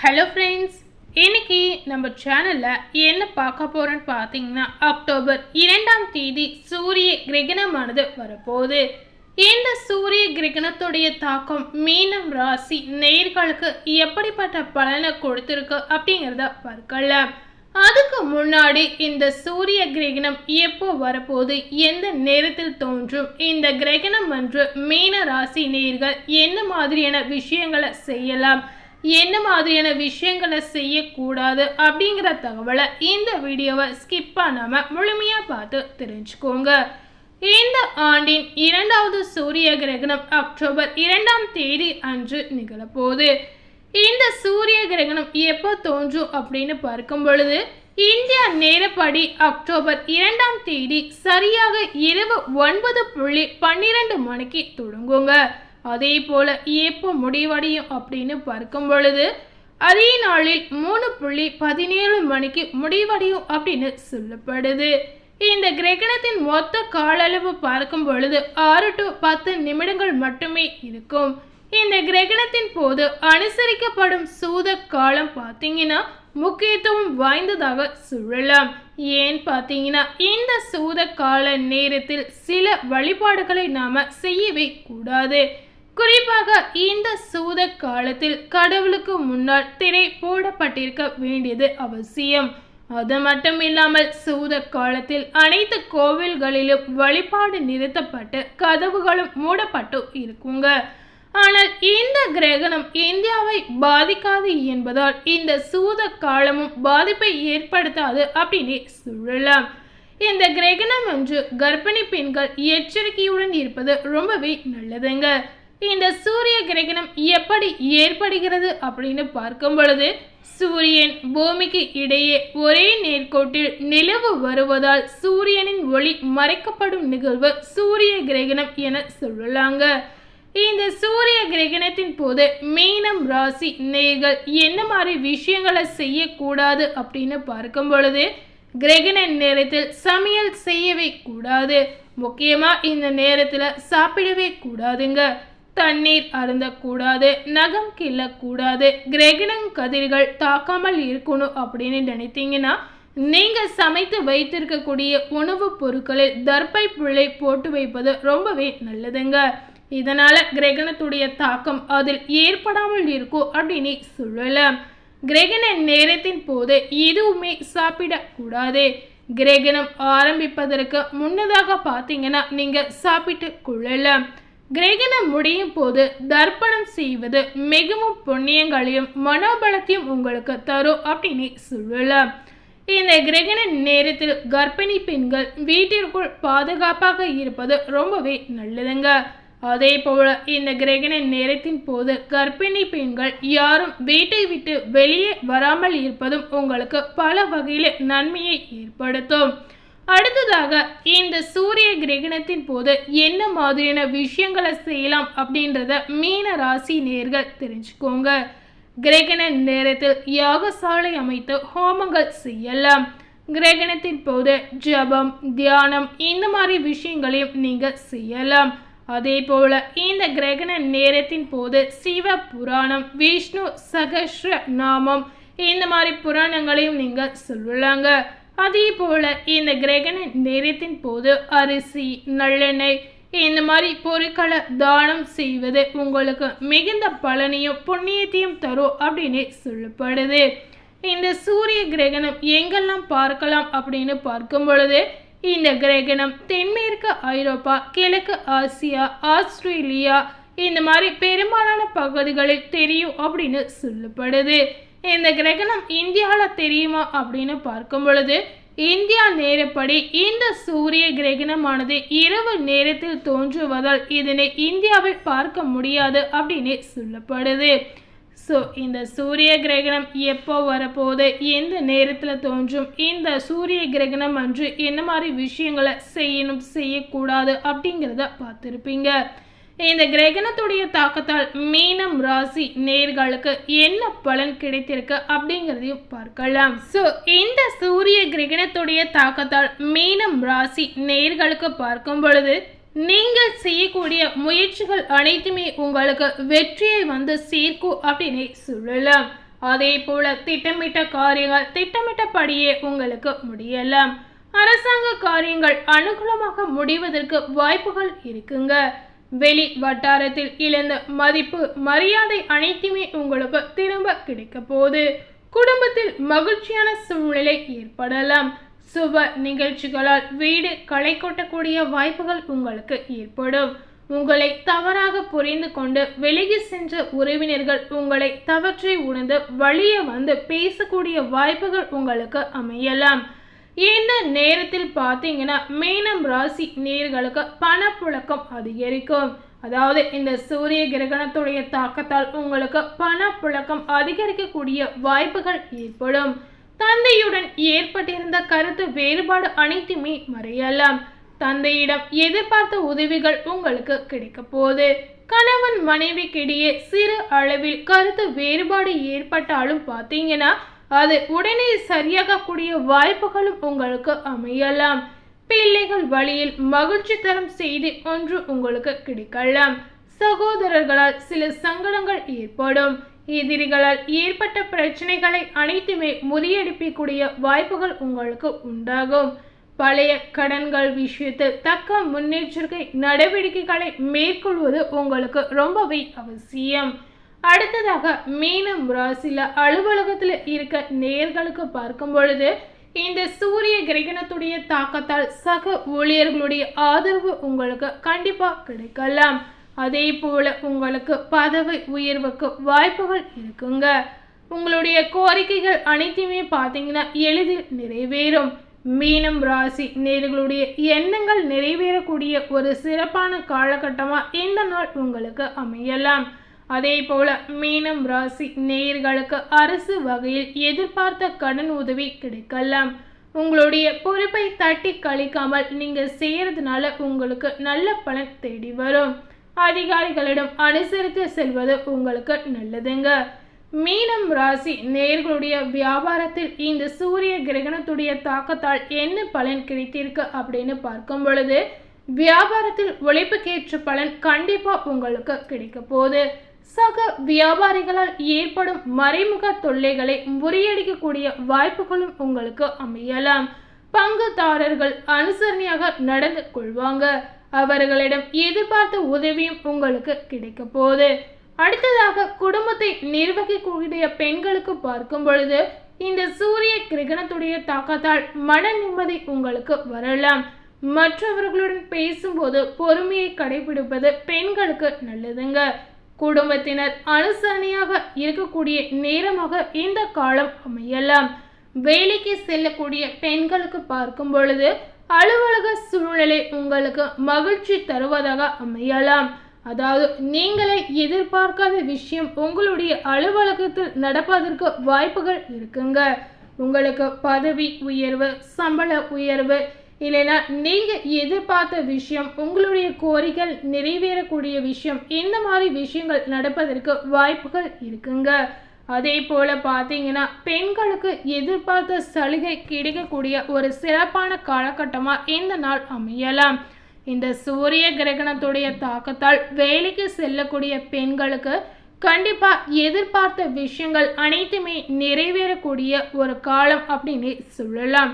Hello friends இன்னைக்கு நம்ம சேனலில் என்ன பார்க்க போகிறோன்னு பார்த்தீங்கன்னா அக்டோபர் இரண்டாம் தேதி சூரிய கிரகணமானது வரப்போகுது. இந்த சூரிய கிரகணத்துடைய தாக்கம் மீனம் ராசி நேர்களுக்கு எப்படிப்பட்ட பலனை கொடுத்துருக்கு அப்படிங்கிறத பார்க்கலாம் அதுக்கு முன்னாடி இந்த சூரிய கிரகணம் எப்போ வரப்போது எந்த நேரத்தில் தோன்றும் இந்த கிரகணம் அன்று மீன ராசி நேர்கள் என்ன மாதிரியான விஷயங்களை செய்யலாம் என்ன மாதிரியான விஷயங்களை செய்யக்கூடாது அப்படிங்கிற தகவலை இந்த வீடியோவை ஸ்கிப் பண்ணாமல் முழுமையாக பார்த்து தெரிஞ்சுக்கோங்க. இந்த ஆண்டின் இரண்டாவது சூரிய கிரகணம் அக்டோபர் இரண்டாம் தேதி அன்று நிகழப்போகுது. இந்த சூரிய கிரகணம் எப்போ தோன்றும் அப்படின்னு பார்க்கும் பொழுது இந்தியா நேரப்படி அக்டோபர் இரண்டாம் தேதி சரியாக இரவு ஒன்பது புள்ளி பன்னிரெண்டு மணிக்கு தொடங்குங்க. அதே போல் எப்போ முடிவடையும் அப்படின்னு பார்க்கும் பொழுது அதே நாளில் மூணு புள்ளி பதினேழு மணிக்கு முடிவடையும் அப்படின்னு சொல்லப்படுது. இந்த கிரகணத்தின் மொத்த கால அளவு பார்க்கும் பொழுது ஆறு டு பத்து நிமிடங்கள் மட்டுமே இருக்கும். இந்த கிரகணத்தின் போது அனுசரிக்கப்படும் சூத காலம் பார்த்தீங்கன்னா முக்கியத்துவம் வாய்ந்ததாக சொல்லலாம். ஏன் பார்த்தீங்கன்னா இந்த சூத கால நேரத்தில் சில வழிபாடுகளை நாம செய்யவே கூடாது. குறிப்பாக இந்த சூத காலத்தில் கடவுளுக்கு முன்னால் திரை போடப்பட்டிருக்க வேண்டியது அவசியம். அது மட்டும் இல்லாமல் சூத காலத்தில் அனைத்து கோவில்களிலும் வழிபாடு நிறுத்தப்பட்டு கதவுகளும் மூடப்பட்டு இருக்குங்க. ஆனால் இந்த கிரகணம் இந்தியாவை பாதிக்காது என்பதால் இந்த சூத காலமும் பாதிப்பை ஏற்படுத்தாது அப்படின்னு சொல்லலாம். இந்த கிரகணம் ஒன்று கர்ப்பிணி பெண்கள் எச்சரிக்கையுடன் இருப்பது ரொம்பவே நல்லதுங்க. இந்த சூரிய கிரகணம் எப்படி ஏற்படுகிறது அப்படின்னு பார்க்கும் பொழுது சூரியன் பூமிக்கு இடையே ஒரே நேர்கோட்டில் நிலவு வருவதால் சூரியனின் ஒளி மறைக்கப்படும் நிகழ்வு சூரிய கிரகணம் என சொல்லலாங்க. இந்த சூரிய கிரகணத்தின் போது மீனம் ராசி நேர்கள் என்ன மாதிரி விஷயங்களை செய்யக்கூடாது அப்படின்னு பார்க்கும் பொழுது கிரகண நேரத்தில் சமையல் செய்யவே கூடாது. முக்கியமாக இந்த நேரத்தில் சாப்பிடவே கூடாதுங்க. தண்ணீர் அருந்தக்கூடாது நகம் கிள்ளக்கூடாது கிரகணம் கதிர்கள் தாக்காமல் இருக்கணும் அப்படின்னு நினைத்தீங்கன்னா நீங்கள் சமைத்து வைத்திருக்கக்கூடிய உணவுப் பொருட்களில் தர்பை புள்ளை போட்டு வைப்பது ரொம்பவே நல்லதுங்க. இதனால் கிரகணத்துடைய தாக்கம் அதில் ஏற்படாமல் இருக்கும் அப்படின்னு சொல்லலாம் கிரகண நேரத்தின் போது எதுவுமே சாப்பிடக்கூடாது. கிரகணம் ஆரம்பிப்பதற்கு முன்னதாக பார்த்தீங்கன்னா நீங்கள் சாப்பிட்டு கொள்ளலாம். கிரகணம் முடியும் போது தர்ப்பணம் செய்வது மிகவும் புண்ணியங்களையும் மனோபலத்தையும் உங்களுக்கு தரும் அப்படின்னு சொல்லலாம். இந்த கிரகண நேரத்தில் கர்ப்பிணி பெண்கள் வீட்டிற்குள் பாதுகாப்பாக இருப்பது ரொம்பவே நல்லதுங்க. அதே போல இந்த கிரகண நேரத்தின் போது கர்ப்பிணி பெண்கள் யாரும் வீட்டை விட்டு வெளியே வராமல் இருப்பதும் உங்களுக்கு பல வகையில் நன்மையை ஏற்படுத்தும். அடுத்ததாக இந்த சூரிய கிரகணத்தின் போது என்ன மாதிரியான விஷயங்களை செய்யலாம் அப்படின்றத மீன ராசி நேர்கள் தெரிஞ்சுக்கோங்க. கிரகண நேரத்தில் யாகசாலை அமைத்து ஹோமங்கள் செய்யலாம். கிரகணத்தின் போது ஜபம் தியானம் இந்த மாதிரி விஷயங்களையும் நீங்கள் செய்யலாம். அதே போல இந்த கிரகண நேரத்தின் போது சிவ புராணம் விஷ்ணு சகஸ்ர நாமம் இந்த மாதிரி புராணங்களையும் நீங்கள் சொல்லலாங்க. அதே போல் இந்த கிரகண நேரத்தின் போது அரிசி நல்லெண்ணெய் இந்த மாதிரி பொருட்களை தானம் செய்வது உங்களுக்கு மிகுந்த பலனையும் புண்ணியத்தையும் தரும் அப்படின்னு சொல்லப்படுது. இந்த சூரிய கிரகணம் எங்கெல்லாம் பார்க்கலாம் அப்படின்னு பார்க்கும் பொழுது இந்த கிரகணம் தென்மேற்கு ஐரோப்பா கிழக்கு ஆசியா ஆஸ்திரேலியா இந்த மாதிரி பெரும்பாலான பகுதிகளில் தெரியும் அப்படின்னு சொல்லப்படுது. இந்த கிரகணம் இந்தியாவில் தெரியுமா அப்படின்னு பார்க்கும் பொழுது இந்தியா நேரப்படி இந்த சூரிய கிரகணமானது இரவு நேரத்தில் தோன்றுவதால் இதனை இந்தியாவில் பார்க்க முடியாது அப்படின்னு சொல்லப்படுது. ஸோ இந்த சூரிய கிரகணம் எப்போ வரப்போகுது எந்த நேரத்தில் தோன்றும் இந்த சூரிய கிரகணம் அன்று என்ன மாதிரி விஷயங்களை செய்யணும் செய்யக்கூடாது அப்படிங்கிறத பார்த்துருப்பீங்க. இந்த கிரகணத்துடைய தாக்கத்தால் மீனம் ராசி நேர்களுக்கு என்ன பலன் கிடைத்திருக்கு அப்படிங்கிறதையும் பார்க்கலாம். ஸோ இந்த சூரிய கிரகணத்துடைய தாக்கத்தால் மீனம் ராசி நேர்களுக்கு பார்க்கும் பொழுது நீங்கள் செய்யக்கூடிய முயற்சிகள் அனைத்துமே உங்களுக்கு வெற்றியை வந்து சேர்க்கும் அப்படின்னு சொல்லலாம். அதே போல திட்டமிட்ட காரியங்கள் திட்டமிட்டபடியே உங்களுக்கு முடியலாம். அரசாங்க காரியங்கள் அனுகூலமாக முடிவதற்கு வாய்ப்புகள் இருக்குங்க. வெளி வட்டாரத்தில் இழந்த மதிப்பு மரியாதை அனைத்துமே உங்களுக்கு திரும்ப கிடைக்க போது குடும்பத்தில் மகிழ்ச்சியான சூழ்நிலை ஏற்படலாம். சுப நிகழ்ச்சிகளால் வீடு களை கொட்டக்கூடிய வாய்ப்புகள் உங்களுக்கு ஏற்படும். உங்களை தவறாக புரிந்து கொண்டு விலகி சென்ற உறவினர்கள் உங்களை தவற்றை உணர்ந்து வழியே வந்து பேசக்கூடிய வாய்ப்புகள் உங்களுக்கு அமையலாம். இந்த நேரத்தில் பார்த்தீங்கன்னா மீனம் ராசி நேர்களுக்கு பணப்புழக்கம் அதிகரிக்கும். அதாவது இந்த சூரிய கிரகணத்துடைய தாக்கத்தால் உங்களுக்கு பணப்புழக்கம் அதிகரிக்கக்கூடிய வாய்ப்புகள் ஏற்படும். தந்தையுடன் ஏற்பட்டிருந்த கருத்து வேறுபாடு அனைத்துமே மறையலாம். தந்தையிடம் எதிர்பார்த்த உதவிகள் உங்களுக்கு கிடைக்க போகுது. கணவன் மனைவிக்கிடையே சிறு அளவில் கருத்து வேறுபாடு ஏற்பட்டாலும் பார்த்தீங்கன்னா அது உடனே சரியாகக்கூடிய வாய்ப்புகளும் உங்களுக்கு அமையலாம். பிள்ளைகள் வழியில் மகிழ்ச்சி தரும் செய்தி ஒன்று உங்களுக்கு கிடைக்கலாம். சகோதரர்களால் சில சங்கடங்கள் ஏற்படும். எதிரிகளால் ஏற்பட்ட பிரச்சனைகளை அனைத்துமே முறியடிப்பிக்கூடிய வாய்ப்புகள் உங்களுக்கு உண்டாகும். பழைய கடன்கள் விஷயத்தில் தக்க முன்னெச்சரிக்கை நடவடிக்கைகளை மேற்கொள்வது உங்களுக்கு ரொம்பவே அவசியம். அடுத்ததாக மீனம் ராசியில் அலுவலகத்தில் இருக்க நேர்களுக்கு பார்க்கும் பொழுது இந்த சூரிய கிரகணத்துடைய தாக்கத்தால் சக ஊழியர்களுடைய ஆதரவு உங்களுக்கு கண்டிப்பாக கிடைக்கலாம். அதே போல உங்களுக்கு பதவி உயர்வுக்கு வாய்ப்புகள் இருக்குங்க. உங்களுடைய கோரிக்கைகள் அனைத்தையுமே பார்த்தீங்கன்னா எளிதில் நிறைவேறும். மீனம் ராசி நேர்களுடைய எண்ணங்கள் நிறைவேறக்கூடிய ஒரு சிறப்பான காலகட்டமாக இந்த நாள் உங்களுக்கு அமையலாம். அதே போல மீனம் ராசி நேயர்களுக்கு அரசு வகையில் எதிர்பார்த்த கடன் உதவி கிடைக்கலாம். உங்களுடைய பொறுப்பை தட்டி கழிக்காமல் நீங்க செய்யறதுனால உங்களுக்கு நல்ல பலன் தேடி வரும். அதிகாரிகளிடம் அனுசரித்து செல்வது உங்களுக்கு நல்லதுங்க. மீனம் ராசி நேர்களுடைய வியாபாரத்தில் இந்த சூரிய கிரகணத்துடைய தாக்கத்தால் என்ன பலன் கிடைத்திருக்கு அப்படின்னு பார்க்கும் பொழுது வியாபாரத்தில் உழைப்புக்கேற்ற பலன் கண்டிப்பாக உங்களுக்கு கிடைக்க போகுது. சக வியாபாரிகளால் ஏற்படும் மறைமுக தொல்லைகளை முறியடிக்கக்கூடிய வாய்ப்புகளும் உங்களுக்கு அமையலாம். பங்குதாரர்கள் அனுசரணையாக நடந்து கொள்வாங்க. அவர்களிடம் எதிர்பார்த்த உதவியும் உங்களுக்கு கிடைக்க போகுது. அடுத்ததாக குடும்பத்தை நிர்வகிக்கக்கூடிய பெண்களுக்கு பார்க்கும் பொழுது இந்த சூரிய கிரகணத்துடைய தாக்கத்தால் மன நிம்மதி உங்களுக்கு வரலாம். மற்றவர்களுடன் பேசும்போது பொறுமையை கடைபிடிப்பது பெண்களுக்கு நல்லதுங்க. குடும்பத்தினர் அனுசரணையாக இருக்கக்கூடிய நேரமாக இந்த காலம் அமையலாம். வேலைக்கு செல்லக்கூடிய பெண்களுக்கு பார்க்கும் பொழுது அலுவலக சூழ்நிலை உங்களுக்கு மகிழ்ச்சி தருவதாக அமையலாம். அதாவது நீங்களே எதிர்பார்க்காத விஷயம் உங்களுடைய அலுவலகத்தில் நடப்பதற்கு வாய்ப்புகள் இருக்குங்க. உங்களுக்கு பதவி உயர்வு சம்பள உயர்வு இல்லைன்னா நீங்கள் எதிர்பார்த்த விஷயம் உங்களுடைய கோரிக்கை நிறைவேறக்கூடிய விஷயம் இந்த மாதிரி விஷயங்கள் நடப்பதற்கு வாய்ப்புகள் இருக்குங்க. அதே போல் பார்த்தீங்கன்னா பெண்களுக்கு எதிர்பார்த்த சலுகை கிடைக்கக்கூடிய ஒரு சிறப்பான காலகட்டமாக இந்த நாள் அமையலாம். இந்த சூரிய கிரகணத்துடைய தாக்கத்தால் வேலைக்கு செல்லக்கூடிய பெண்களுக்கு கண்டிப்பாக எதிர்பார்த்த விஷயங்கள் அனைத்துமே நிறைவேறக்கூடிய ஒரு காலம் அப்படின்னு சொல்லலாம்.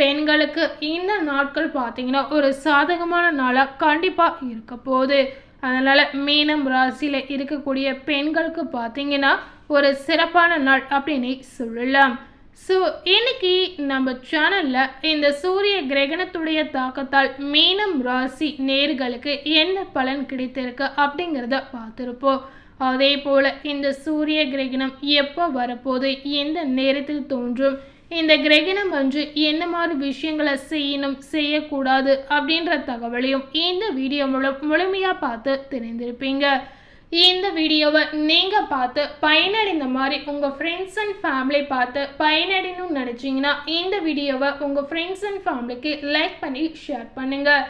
பெண்களுக்கு இந்த நாட்கள் பார்த்தீங்கன்னா ஒரு சாதகமான நாளாக கண்டிப்பாக இருக்க போகுது. அதனால் மீனம் ராசியில் இருக்கக்கூடிய பெண்களுக்கு பார்த்தீங்கன்னா ஒரு சிறப்பான நாள் அப்படின்னு சொல்லலாம். ஸோ இன்னைக்கு நம்ம சேனலில் இந்த சூரிய கிரகணத்துடைய தாக்கத்தால் மீனம் ராசி நேர்களுக்கு என்ன பலன் கிடைத்திருக்கு அப்படிங்கிறத பார்த்துருப்போம். அதே போல் இந்த சூரிய கிரகணம் எப்போ வரப்போது எந்த நேரத்தில் தோன்றும் இந்த கிரகணம் அன்று என்ன மாதிரி விஷயங்களை செய்யணும் செய்யக்கூடாது அப்படின்ற தகவலையும் இந்த வீடியோ மூலம் முழுமையாக பார்த்து தெரிந்திருப்பீங்க. இந்த வீடியோவை நீங்கள் பார்த்து பயனடைந்த மாதிரி உங்கள் ஃப்ரெண்ட்ஸ் அண்ட் ஃபேமிலி பார்த்து பயனடையணும்னு நினச்சிங்கன்னா இந்த வீடியோவை உங்கள் ஃப்ரெண்ட்ஸ் அண்ட் ஃபேமிலிக்கு லைக் பண்ணி ஷேர் பண்ணுங்கள்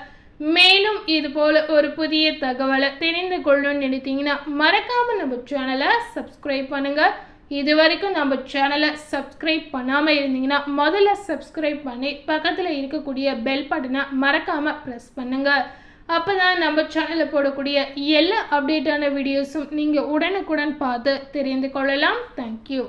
மேலும் இது போல் ஒரு புதிய தகவலை தெரிந்து கொள்ளணும்னு நினைத்தீங்கன்னா மறக்காமல் நம்ம சேனலை சப்ஸ்கிரைப் பண்ணுங்கள் இது வரைக்கும் நம்ம சேனலை சப்ஸ்கிரைப் பண்ணாமல் இருந்தீங்கன்னா முதல்ல சப்ஸ்கிரைப் பண்ணி பக்கத்தில் இருக்கக்கூடிய பெல் பட்டனை மறக்காமல் ப்ரெஸ் பண்ணுங்கள் அப்போ தான் நம்ம சேனலில் போடக்கூடிய எல்லா அப்டேட்டான வீடியோஸும் நீங்கள் உடனுக்குடன் பார்த்து தெரிந்து கொள்ளலாம். தேங்க்யூ